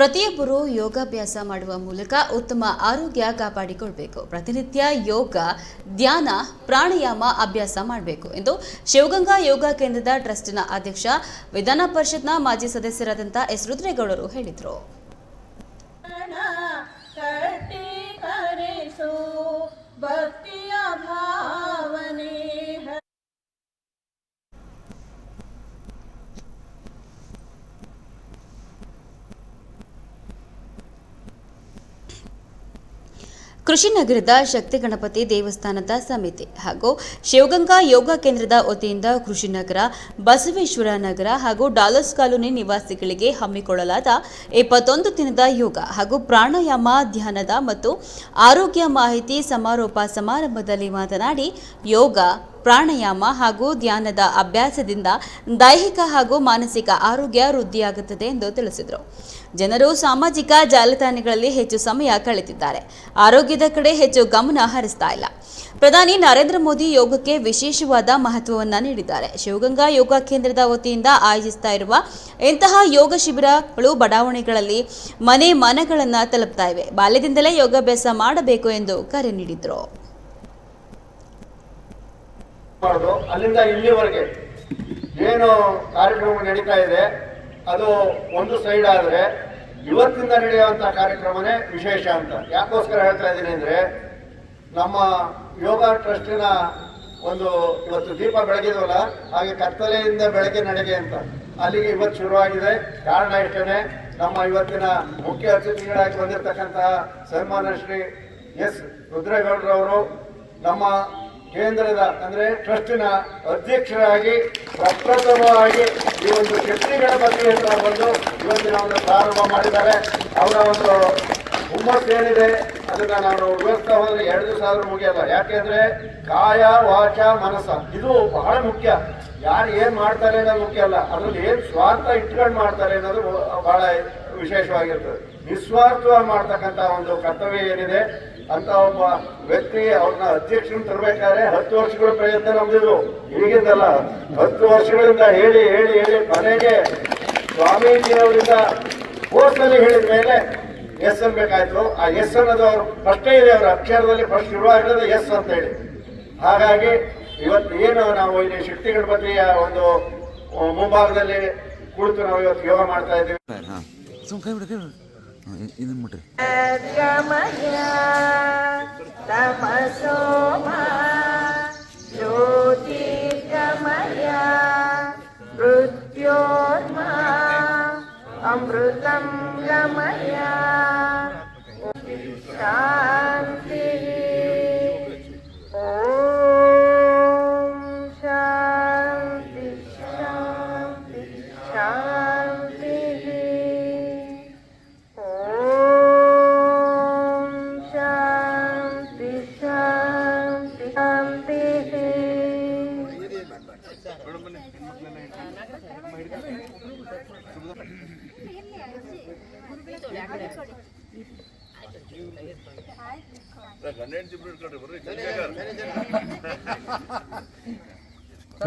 ಪ್ರತಿಯೊಬ್ಬರು ಯೋಗಾಭ್ಯಾಸ ಮಾಡುವ ಮೂಲಕ ಉತ್ತಮ ಆರೋಗ್ಯ ಕಾಪಾಡಿಕೊಳ್ಬೇಕು. ಪ್ರತಿನಿತ್ಯ ಯೋಗ, ಧ್ಯಾನ, ಪ್ರಾಣಾಯಾಮ ಅಭ್ಯಾಸ ಮಾಡಬೇಕು ಎಂದು ಶಿವಗಂಗಾ ಯೋಗ ಕೇಂದ್ರದ ಟ್ರಸ್ಟ್ನ ಅಧ್ಯಕ್ಷ, ವಿಧಾನ ಪರಿಷತ್ನ ಮಾಜಿ ಸದಸ್ಯರಾದಂಥ ಎಸ್. ರುದ್ರೇಗೌಡರು ಹೇಳಿದರು. ಕಟ್ಟಿ ಕೃಷಿ ನಗರದ ಶಕ್ತಿ ಗಣಪತಿ ದೇವಸ್ಥಾನದ ಸಮಿತಿ ಹಾಗೂ ಶಿವಗಂಗಾ ಯೋಗ ಕೇಂದ್ರದ ವತಿಯಿಂದ ಕೃಷಿ ನಗರ, ಬಸವೇಶ್ವರ ನಗರ ಹಾಗೂ ಡಾಲರ್ಸ್ ಕಾಲೋನಿ ನಿವಾಸಿಗಳಿಗೆ ಹಮ್ಮಿಕೊಳ್ಳಲಾದ ಇಪ್ಪತ್ತೊಂದು ದಿನದ ಯೋಗ ಹಾಗೂ ಪ್ರಾಣಾಯಾಮ ಧ್ಯಾನದ ಮತ್ತು ಆರೋಗ್ಯ ಮಾಹಿತಿ ಸಮಾರೋಪ ಸಮಾರಂಭದಲ್ಲಿ ಮಾತನಾಡಿ ಯೋಗ ಪ್ರಾಣಾಯಾಮ ಹಾಗೂ ಧ್ಯಾನದ ಅಭ್ಯಾಸದಿಂದ ದೈಹಿಕ ಹಾಗೂ ಮಾನಸಿಕ ಆರೋಗ್ಯ ವೃದ್ಧಿಯಾಗುತ್ತದೆ ಎಂದು ತಿಳಿಸಿದರು. ಜನರು ಸಾಮಾಜಿಕ ಜಾಲತಾಣಗಳಲ್ಲಿ ಹೆಚ್ಚು ಸಮಯ ಕಳೆದಿದ್ದಾರೆ ಆರೋಗ್ಯದ ಕಡೆ ಹೆಚ್ಚು ಗಮನ ಹರಿಸ್ತಾ ಇಲ್ಲ. ಪ್ರಧಾನಿ ನರೇಂದ್ರ ಮೋದಿ ಯೋಗಕ್ಕೆ ವಿಶೇಷವಾದ ಮಹತ್ವವನ್ನು ನೀಡಿದ್ದಾರೆ. ಶಿವಗಂಗಾ ಯೋಗ ಕೇಂದ್ರದ ವತಿಯಿಂದ ಆಯೋಜಿಸ್ತಾ ಇರುವ ಇಂತಹ ಯೋಗ ಶಿಬಿರಗಳು ಬಡಾವಣೆಗಳಲ್ಲಿ ಮನೆ ಮನಗಳನ್ನು ತಲುಪ್ತಾ ಇವೆ. ಬಾಲ್ಯದಿಂದಲೇ ಯೋಗಾಭ್ಯಾಸ ಮಾಡಬೇಕು ಎಂದು ಕರೆ ನೀಡಿದರು. ಮಾಡೋದು ಅಲ್ಲಿಂದ ಇಲ್ಲಿವರೆಗೆ ಏನು ಕಾರ್ಯಕ್ರಮ ನಡೀತಾ ಇದೆ, ಅದು ಒಂದು ಸೈಡ್ ಆದರೆ ಇವತ್ತಿಂದ ನಡೆಯುವಂತ ಕಾರ್ಯಕ್ರಮನೇ ವಿಶೇಷ ಅಂತ. ಯಾಕೋಸ್ಕರ ಹೇಳ್ತಾ ಇದ್ದೀನಿ ಅಂದ್ರೆ, ನಮ್ಮ ಯೋಗ ಟ್ರಸ್ಟಿನ ಒಂದು ಇವತ್ತು ದೀಪ ಬೆಳಗಿದವಲ್ಲ, ಹಾಗೆ ಕತ್ತಲೆಯಿಂದ ಬೆಳಗ್ಗೆ ನಡೆಗೆ ಅಂತ. ಅಲ್ಲಿಗೆ ಇವತ್ತು ಶುರುವಾಗಿದೆ. ಕಾರಣ ಇಷ್ಟೇ ನಮ್ಮ ಇವತ್ತಿನ ಮುಖ್ಯ ಅತಿಥಿಗಳಾಗಿ ಬಂದಿರತಕ್ಕಂತಹ ಸನ್ಮಾನ ಶ್ರೀ ಎಸ್ ರುದ್ರೇಗೌಡರವರು, ನಮ್ಮ ಕೇಂದ್ರದ, ಅಂದ್ರೆ ಟ್ರಸ್ಟಿನ ಅಧ್ಯಕ್ಷರಾಗಿ, ಪ್ರಪ್ರಥಮವಾಗಿ ಈ ಒಂದು ಶಕ್ತಿ ಗಣಪತಿ ಅಂತ ಬಂದು ಇವತ್ತಿನ ಒಂದು ಪ್ರಾರಂಭ ಮಾಡಿದ್ದಾರೆ. ಅವರ ಒಂದು ಹುಮ್ಮಸ್ ಏನಿದೆ ಅದನ್ನ ನಾವು ವಿವರಿಸ್ತಾ ಎರಡು ದಿವಸ ಆದ್ರೂ ಮುಗಿಯಲ್ಲ. ಯಾಕೆಂದ್ರೆ ಕಾಯ, ವಾಚ, ಮನಸ್ಸ, ಇದು ಬಹಳ ಮುಖ್ಯ. ಯಾರು ಏನ್ ಮಾಡ್ತಾರೆ ಅನ್ನೋದು ಮುಖ್ಯ ಅಲ್ಲ. ಅದ್ರಲ್ಲಿ ಏನ್ ಸ್ವಾರ್ಥ ಇಟ್ಕೊಂಡು ಮಾಡ್ತಾರೆ ಅನ್ನೋದು ಬಹಳ ವಿಶೇಷವಾಗಿರ್ತದೆ. ನಿಸ್ವಾರ್ಥ ಮಾಡ್ತಕ್ಕಂಥ ಒಂದು ಕರ್ತವ್ಯ ಏನಿದೆ ಅಂತ ಒಬ್ಬ ವ್ಯಕ್ತಿ ಅವ್ರನ್ನ ಅಧ್ಯಕ್ಷರನ್ನು ತರಬೇಕಾದ್ರೆ ಹತ್ತು ವರ್ಷಗಳ ಪ್ರಯತ್ನ ನಮ್ದಿದ್ರು ಈಗಿಂದಲ್ಲ ಹತ್ತು ವರ್ಷಗಳಿಂದ ಹೇಳಿ ಹೇಳಿ ಹೇಳಿ ಕೊನೆಗೆ ಸ್ವಾಮೀಜಿಯವರಿಂದ ಕೋರ್ಸಲ್ಲಿ ಹೇಳಿದ ಮೇಲೆ ಎಸ್ ಅನ್ಬೇಕಾಯ್ತು ಆ ಎಸ್ ಅನ್ನೋದು ಅವ್ರ ಫಸ್ಟೇ ಇದೆ ಅವರ ಅಕ್ಷರದಲ್ಲಿ ಫಸ್ಟ್ ಶುರುವಾಗಿರೋದು ಎಸ್ ಅಂತ ಹೇಳಿ. ಹಾಗಾಗಿ ಇವತ್ತು ಏನು ನಾವು ಇಲ್ಲಿ ಶಕ್ತಿ ಗಣಪತಿಯ ಒಂದು ಮುಂಭಾಗದಲ್ಲಿ ಕುಳಿತು ನಾವು ಇವತ್ತು ಯೋಗ ಮಾಡ್ತಾ ಇದ್ದೀವಿ. ഇത് മുട്ടെ അമൃതം ഗമയാ ശാന്തി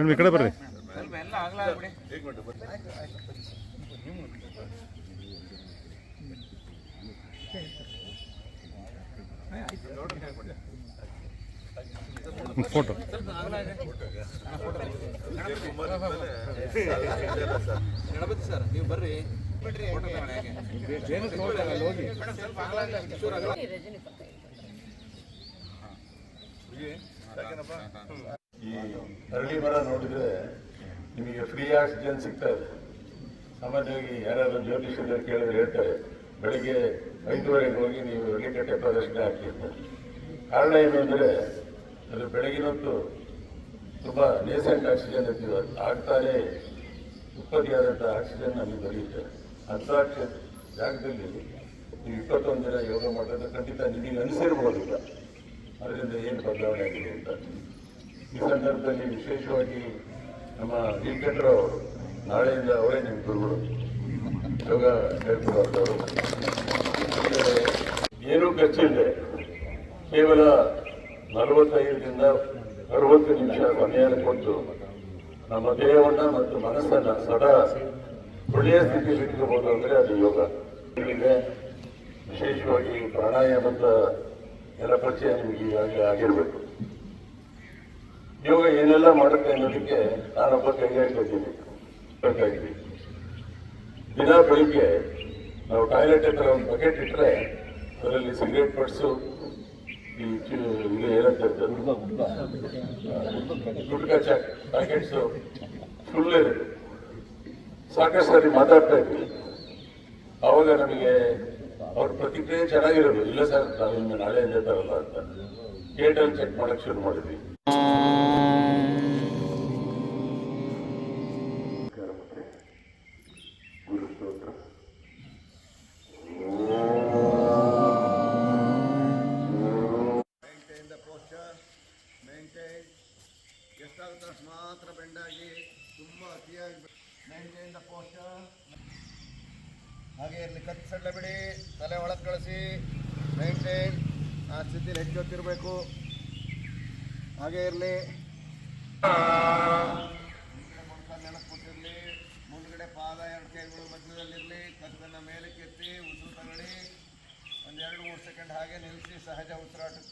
ಈ ಕಡೆ ಬರ್ರಿ. ಫೋಟೋ ಗಣಪತಿ ಸರ್ ನೀವು ಬರ್ರಿ. ಈ ಅರಳಿ ಮರ ನೋಡಿದ್ರೆ ನಿಮಗೆ ಫ್ರೀ ಆಕ್ಸಿಜನ್ ಸಿಗ್ತಾ ಇದೆ. ಸಾಮಾನ್ಯವಾಗಿ ಯಾರಾದ್ರೂ ಜ್ಯೋತಿಷ್ಯರು ಕೇಳಿದ್ರೆ ಹೇಳ್ತಾರೆ ಬೆಳಿಗ್ಗೆ ಐದುವರೆಗೆ ಹೋಗಿ ನೀವು ಅರಳಿಕಟ್ಟೆ ಪ್ರದರ್ಶನ ಹಾಕಿ ಅಂತ. ಕಾರಣ ಏನು ಅಂದರೆ ಅದು ಬೆಳಗಿನ ಹೊತ್ತು ತುಂಬ ನೇಸೆಂಟ್ ಆಕ್ಸಿಜನ್ ಇರ್ತೀವಿ ಆಗ್ತಾನೆ ಉತ್ಪತ್ತಿಯಾದಂಥ ಆಕ್ಸಿಜನ್ ನಮಗೆ ದೊರೆಯುತ್ತೆ. ಅಂಥ ಜಾಗದಲ್ಲಿ ನೀವು ಇಪ್ಪತ್ತೊಂದು ಜನ ಯೋಗ ಮಾಡಿದ್ರೆ ಖಂಡಿತ ನಿಮಗೆ ಅನಿಸಿರ್ಬೋದು ಈಗ ಅದರಿಂದ ಏನು ಬದಲಾವಣೆ ಆಗಿದೆ ಅಂತ. ಈ ಸಂದರ್ಭದಲ್ಲಿ ವಿಶೇಷವಾಗಿ ನಮ್ಮ ನೀಲ್ಕಂಠರು ಅವರು ನಾಳೆಯಿಂದ ಅವರೇ ನಿಮ್ಮ ಗುರುಗಳು. ಯೋಗ ಹೇಳ್ಕೊಡುವಂಥವ್ರು ಏನೂ ಖರ್ಚಿಲ್ಲದೆ ಕೇವಲ ನಲವತ್ತೈದರಿಂದ ಅರವತ್ತು ನಿಮಿಷ ಸಮಯ ಕೊಟ್ಟು ನಮ್ಮ ದೇಹವನ್ನು ಮತ್ತು ಮನಸ್ಸನ್ನು ಸದಾ ಒಳ್ಳೆಯ ಸ್ಥಿತಿ ಇಟ್ಕೋಬಹುದು ಅಂದರೆ ಅದು ಯೋಗ. ಇದೆ ವಿಶೇಷವಾಗಿ ಪ್ರಾಣಾಯಾಮದ ಎಲ್ಲ ಪರಿಚಯ ನಿಮಗೆ ಈಗಾಗಲೇ ಆಗಿರಬೇಕು. ಯೋಗ ಏನೆಲ್ಲ ಮಾಡುತ್ತೆ ಅನ್ನೋದಕ್ಕೆ ನಾನೊಬ್ಬ ಕೈಗಾರಿಕೆ ಬೇಕಾಗಿದೆ ದಿನ ಬೆಳಿಗ್ಗೆ ನಾವು ಟಾಯ್ಲೆಟ್ ಹತ್ರ ಒಂದು ಬಕೆಟ್ ಇಟ್ಟರೆ ಅದರಲ್ಲಿ ಸಿಗರೇಟ್ ಪಡ್ಸು ಈ ಇದು ಹೇಳ್ತಾರೆ? ಗುಟ್ಕಾ ಚಾಕ್ ಪ್ಯಾಕೆಟ್ಸು ಫುಲ್ ಇರುತ್ತೆ. ಸಾಕಷ್ಟು ಸಾರಿ ಮಾತಾಡ್ತಾ ಇದ್ವಿ. ಅವಾಗ ನಮಗೆ ಅವ್ರ ಪ್ರತಿಕ್ರಿಯೆ ಚೆನ್ನಾಗಿರೋದು. ಇಲ್ಲ ಸರ್ ನಾವು ನಾಳೆ ನಾಳೆಯಿಂದ ತರಲ್ಲ ಅಂತ. ಗೇಟಲ್ಲಿ ಚೆಕ್ ಮಾಡಕ್ ಶುರು ಮಾಡಿದ್ವಿ. ಎಷ್ಟಾಗುತ್ತೆ ಮಾತ್ರ ಬೆಂಡಾಗಿ ತುಂಬ ಅತಿಯಾಗಿ ಮೇಂಟೈನ್ ದ posture. ಹಾಗೆ ಇರಲಿ, ಕತ್ತು ಸಡ್ಲ ಬಿಡಿ, ತಲೆ ಒಳಗೆ ಕಳಿಸಿ. ಮೇಂಟೈನ್ ಆ ಸ್ಥಿತಿಲಿ ಹೆಚ್ಚು ಹೊತ್ತಿರಬೇಕು. ಹಾಗೆ ಇರಲಿ. ನೆಲಕ್ಕೆ ಕೊಟ್ಟಿರಲಿ ಮುಂದ್ಗಡೆ ಪಾದ, ಎರಡು ಕೈಗಳು ಮಧ್ಯದಲ್ಲಿರಲಿ. ಕತ್ತನ್ನು ಮೇಲೆ ಕೆತ್ತಿ ಉಸಿರು ತಗೊಳ್ಳಿ ಒಂದೆರಡು ಮೂರು ಸೆಕೆಂಡ್ ಹಾಗೆ ನಿಲ್ಲಿಸಿ, ಸಹಜ ಉಸಿರಾಟಕ್ಕೆ